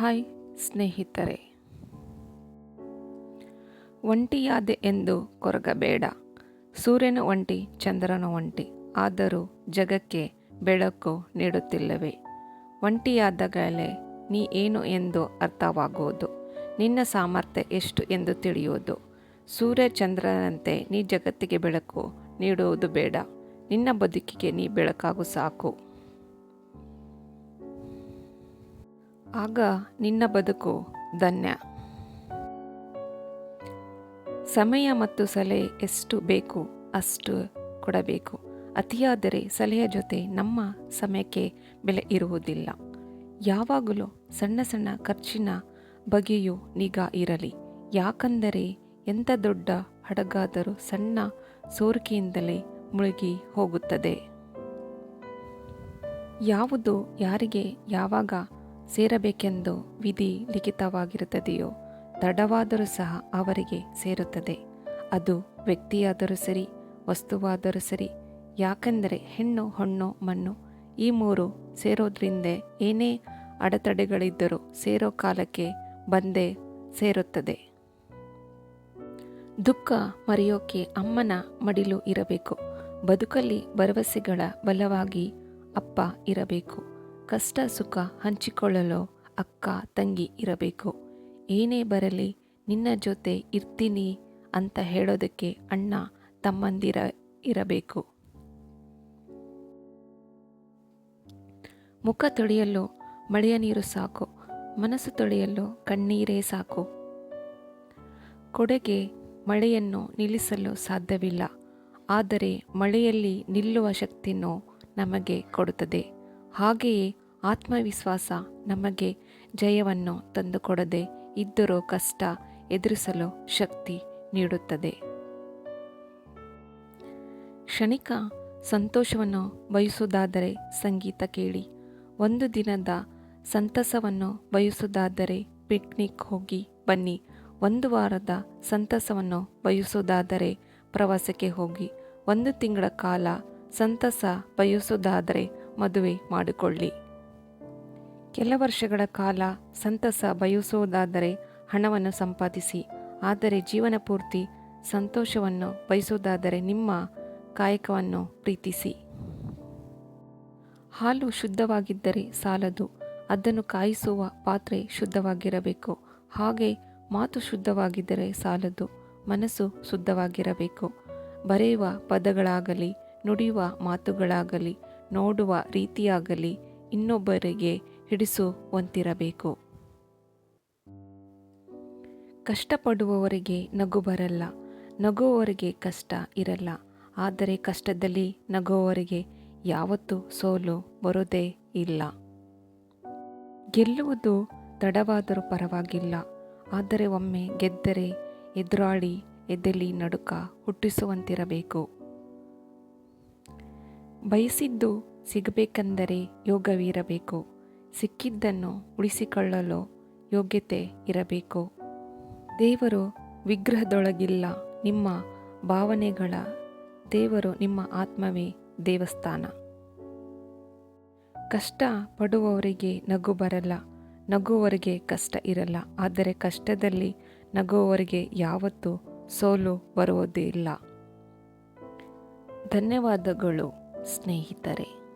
Hi ಸ್ನೇಹಿತರೆ. ಒಂಟಿಯಾದೆ ಎಂದು ಕೊರಗಬೇಡ. ಸೂರ್ಯನ ಒಂಟಿ, ಚಂದ್ರನ ಒಂಟಿ. ಆದರೂ ಜಗಕ್ಕೆ ಬೆಳಕು ನೀಡುತ್ತಿಲ್ಲವೇ. ಒಂಟಿಯಾದಾಗಲೇ ನೀ ಏನು ಎಂದು ಅರ್ಥವಾಗುವುದು ನಿನ್ನ ಸಾಮರ್ಥ್ಯ ಎಷ್ಟು ಎಂದು ತಿಳಿಯುವುದು ಸೂರ್ಯ ಚಂದ್ರನಂತೆ ನೀ ಜಗತ್ತಿಗೆ ಬೆಳಕು ನೀಡುವುದು ಬೇಡ. ನಿನ್ನ ಬದುಕಿಗೆ ನೀ ಬೆಳಕಾಗು ಸಾಕು. ಆಗ ನಿನ್ನ ಬದುಕು ಧನ್ಯ. ಸಮಯ ಮತ್ತು ಸಲಹೆ ಎಷ್ಟು ಬೇಕು ಅಷ್ಟು ಕೊಡಬೇಕು. ಅತಿಯಾದರೆ ಸಲಹೆಯ ಜೊತೆ ನಮ್ಮ ಸಮಯಕ್ಕೆ ಬೆಲೆ ಇರುವುದಿಲ್ಲ. ಯಾವಾಗಲೂ ಸಣ್ಣ ಸಣ್ಣ ಖರ್ಚಿನ ಬಗೆಯೂ ನಿಗಾ ಇರಲಿ. ಯಾಕಂದರೆ ಎಂಥ ದೊಡ್ಡ ಹಡಗಾದರೂ ಸಣ್ಣ ಸೋರಿಕೆಯಿಂದಲೇ ಮುಳುಗಿ ಹೋಗುತ್ತದೆ. ಯಾವುದು ಯಾರಿಗೆ ಯಾವಾಗ ಸೇರಬೇಕೆಂದು ವಿಧಿ ಲಿಖಿತವಾಗಿರುತ್ತದೆಯೋ ತಡವಾದರೂ ಸಹ ಅವರಿಗೆ ಸೇರುತ್ತದೆ. ಅದು ವ್ಯಕ್ತಿಯಾದರೂ ಸರಿ, ವಸ್ತುವಾದರೂ ಸರಿ, ಯಾಕೆಂದರೆ ಹೆಣ್ಣು ಹೊಣ್ಣು ಮಣ್ಣು ಈ ಮೂರು ಸೇರೋದ್ರಿಂದ ಏನೇ ಅಡೆತಡೆಗಳಿದ್ದರೂ ಸೇರೋ ಕಾಲಕ್ಕೆ ಬಂದೇ ಸೇರುತ್ತದೆ. ದುಃಖ ಮರೆಯೋಕೆ ಅಮ್ಮನ ಮಡಿಲು ಇರಬೇಕು. ಬದುಕಲ್ಲಿ ಭರವಸೆಗಳ ಬಲವಾಗಿ ಅಪ್ಪ ಇರಬೇಕು. ಕಷ್ಟ ಸುಖ ಹಂಚಿಕೊಳ್ಳಲು ಅಕ್ಕ ತಂಗಿ ಇರಬೇಕು. ಏನೇ ಬರಲಿ ನಿನ್ನ ಜೊತೆ ಇರ್ತೀನಿ ಅಂತ ಹೇಳೋದಕ್ಕೆ ಅಣ್ಣ ತಮ್ಮಂದಿರ ಇರಬೇಕು. ಮುಖ ತೊಳೆಯಲು ಮಳೆಯ ನೀರು ಸಾಕು, ಮನಸ್ಸು ತೊಳೆಯಲು ಕಣ್ಣೀರೇ ಸಾಕು. ಕೊಡೆಗೆ ಮಳೆಯನ್ನು ನಿಲ್ಲಿಸಲು ಸಾಧ್ಯವಿಲ್ಲ, ಆದರೆ ಮಳೆಯಲ್ಲಿ ನಿಲ್ಲುವ ಶಕ್ತಿಯನ್ನು ನಮಗೆ ಕೊಡುತ್ತದೆ. ಹಾಗೆಯೇ ಆತ್ಮವಿಶ್ವಾಸ ನಮಗೆ ಜಯವನ್ನು ತಂದುಕೊಡದೆ ಇದ್ದರೂ ಕಷ್ಟ ಎದುರಿಸಲು ಶಕ್ತಿ ನೀಡುತ್ತದೆ. ಕ್ಷಣಿಕ ಸಂತೋಷವನ್ನು ಬಯಸುವುದಾದರೆ ಸಂಗೀತ ಕೇಳಿ. ಒಂದು ದಿನದ ಸಂತಸವನ್ನು ಬಯಸುವುದಾದರೆ ಪಿಕ್ನಿಕ್ ಹೋಗಿ ಬನ್ನಿ. ಒಂದು ವಾರದ ಸಂತಸವನ್ನು ಬಯಸುವುದಾದರೆ ಪ್ರವಾಸಕ್ಕೆ ಹೋಗಿ. ಒಂದು ತಿಂಗಳ ಕಾಲ ಸಂತಸ ಬಯಸುವುದಾದರೆ ಮದುವೆ ಮಾಡಿಕೊಳ್ಳಿ. ಕೆಲ ವರ್ಷಗಳ ಕಾಲ ಸಂತಸ ಬಯಸುವುದಾದರೆ ಹಣವನ್ನು ಸಂಪಾದಿಸಿ, ಆದರೆ ಜೀವನ ಪೂರ್ತಿ ಸಂತೋಷವನ್ನು ಬಯಸುವುದಾದರೆ ನಿಮ್ಮ ಕಾಯಕವನ್ನು ಪ್ರೀತಿಸಿ. ಹಾಲು ಶುದ್ಧವಾಗಿದ್ದರೆ ಸಾಲದು, ಅದನ್ನು ಕಾಯಿಸುವ ಪಾತ್ರೆ ಶುದ್ಧವಾಗಿರಬೇಕು, ಹಾಗೆ ಮಾತು ಶುದ್ಧವಾಗಿದ್ದರೆ ಸಾಲದು, ಮನಸ್ಸು ಶುದ್ಧವಾಗಿರಬೇಕು. ಬರೆಯುವ ಪದಗಳಾಗಲಿ, ನುಡಿಯುವ ಮಾತುಗಳಾಗಲಿ, ನೋಡುವ ರೀತಿಯಾಗಲಿ, ಇನ್ನೊಬ್ಬರಿಗೆ ಹಿಡಿಸುವಂತಿರಬೇಕು ಕಷ್ಟಪಡುವವರಿಗೆ ನಗು ಬರಲ್ಲ, ನಗುವವರಿಗೆ ಕಷ್ಟ ಇರಲ್ಲ. ಆದರೆ ಕಷ್ಟದಲ್ಲಿ ನಗುವವರಿಗೆ ಯಾವತ್ತೂ ಸೋಲು ಬರೋದೇ ಇಲ್ಲ. ಗೆಲ್ಲುವುದು ತಡವಾದರೂ ಪರವಾಗಿಲ್ಲ. ಆದರೆ ಒಮ್ಮೆ ಗೆದ್ದರೆ ಎದುರಾಳಿ, ಎದೆಲಿ ನಡುಕ ಹುಟ್ಟಿಸುವಂತಿರಬೇಕು. ಬಯಸಿದ್ದು ಸಿಗಬೇಕೆಂದರೆ ಯೋಗವಿರಬೇಕು. ಸಿಕ್ಕಿದ್ದನ್ನು ಉಳಿಸಿಕೊಳ್ಳಲು ಯೋಗ್ಯತೆ ಇರಬೇಕು. ದೇವರು ವಿಗ್ರಹದೊಳಗಿಲ್ಲ ನಿಮ್ಮ ಭಾವನೆಗಳ, ದೇವರು ನಿಮ್ಮ ಆತ್ಮವೇ ದೇವಸ್ಥಾನ. ಕಷ್ಟ ಪಡುವವರಿಗೆ ನಗು ಬರಲ್ಲ, ನಗುವವರಿಗೆ ಕಷ್ಟ ಇರಲ್ಲ, ಆದರೆ ಕಷ್ಟದಲ್ಲಿ ನಗುವವರಿಗೆ ಯಾವತ್ತೂ ಸೋಲು ಬರುವುದಿಲ್ಲ. ಧನ್ಯವಾದಗಳು ಸ್ನೇಹಿತರೆ.